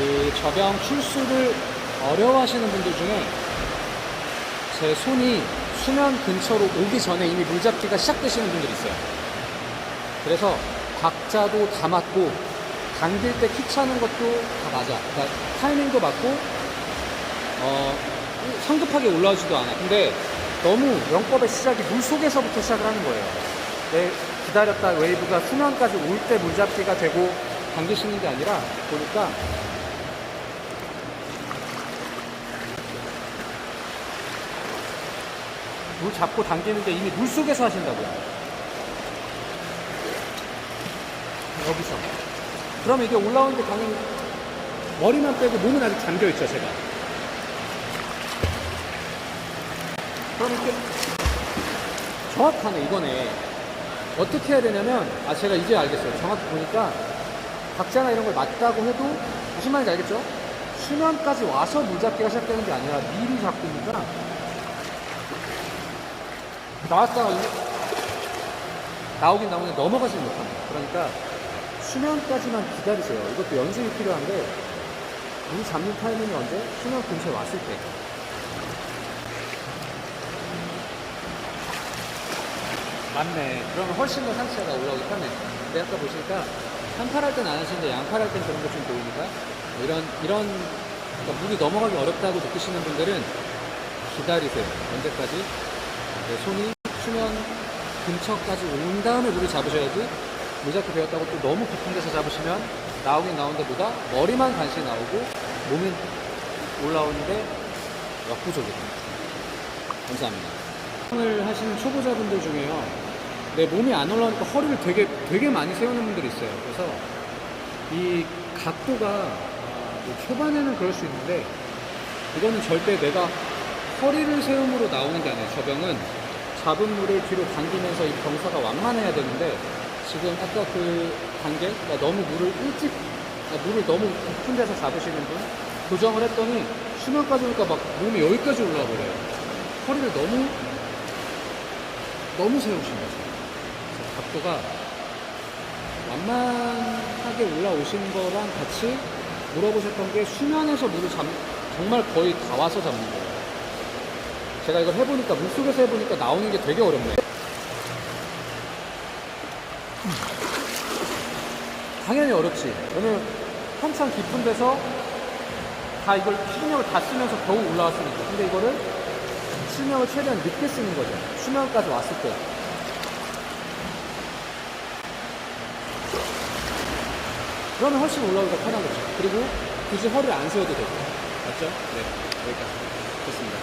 그 저병 출수를 어려워하시는 분들 중에 제 손이 수면 근처로 오기 전에 이미 물잡기가 시작되시는 분들이 있어요. 그래서 박자도 다 맞고 당길 때 키 차는 것도 다 맞아. 그러니까 타이밍도 맞고 어, 성급하게 올라오지도 않아. 근데 너무 영법의 시작이 물 속에서부터 시작을 하는 거예요. 내 기다렸다 웨이브가 수면까지 올 때 물잡기가 되고 당기시는 게 아니라 보니까 물 잡고 당기는데 이미 물 속에서 하신다고요. 여기서. 그러면 이게 올라오는데 당연히 머리만 빼고 몸은 아직 잠겨있죠, 제가. 그럼 이렇게 정확하네, 이거네. 어떻게 해야 되냐면, 아, 제가 이제 알겠어요. 정확히 보니까 박자나 이런 걸 맞다고 해도 무슨 말인지 알겠죠? 수면까지 와서 물잡기가 시작되는 게 아니라 미리 잡고니까 나왔다가 나오긴 나오는데 넘어가지 못합니다. 그러니까 수면까지만 기다리세요. 이것도 연습이 필요한데 물 잡는 타이밍이 언제? 수면 근처에 왔을 때. 맞네. 그러면 훨씬 더 상체가 올라오기 편해. 근데 아까 보시니까 한팔 할 땐 안 하시는데 양팔 할 땐 그런 거좀 보이니까 뭐 이런 이런 그러니까 물이 넘어가기 어렵다고 느끼시는 분들은 기다리세요. 언제까지? 네, 손이 수면 근처까지 온 다음에 물을 잡으셔야지 물 잡기 배웠다고 또 너무 깊은 데서 잡으시면 나오긴 나오는데 보다 머리만 간신히 나오고 몸이 올라오는데 역부족이 됩니다. 감사합니다. 을 하시는 초보자분들 중에요. 내 몸이 안 올라오니까 허리를 되게 되게 많이 세우는 분들이 있어요. 그래서 이 각도가 아, 뭐 초반에는 그럴 수 있는데 이거는 절대 내가 허리를 세움으로 나오는 게 아니에요. 저병은 잡은 물을 뒤로 당기면서 이 경사가 완만해야 되는데 지금 아까 그 단계 그러니까 너무 물을 일찍 그러니까 물을 너무 깊은 데서 잡으시는 분 교정을 했더니 수면까지 오니까 막 몸이 여기까지 올라와 버려요. 허리를 너무 너무 세우신 거죠. 그래서 각도가 완만하게 올라오신 거랑 같이 물어보셨던 게 수면에서 물을 잡, 정말 거의 다 와서 잡는 거예요. 제가 이걸 해보니까, 물속에서 해보니까 나오는 게 되게 어렵네. 당연히 어렵지. 왜냐면 한참 깊은 데서 다 이걸 실력을 다 쓰면서 겨우 올라왔으니까. 근데 이거를 수명을 최대한 늦게 쓰는 거죠. 수명까지 왔을 때. 그러면 훨씬 올라오기가 편한 거죠. 그리고 굳이 허리를 안 세워도 되고. 맞죠? 네. 여기까지.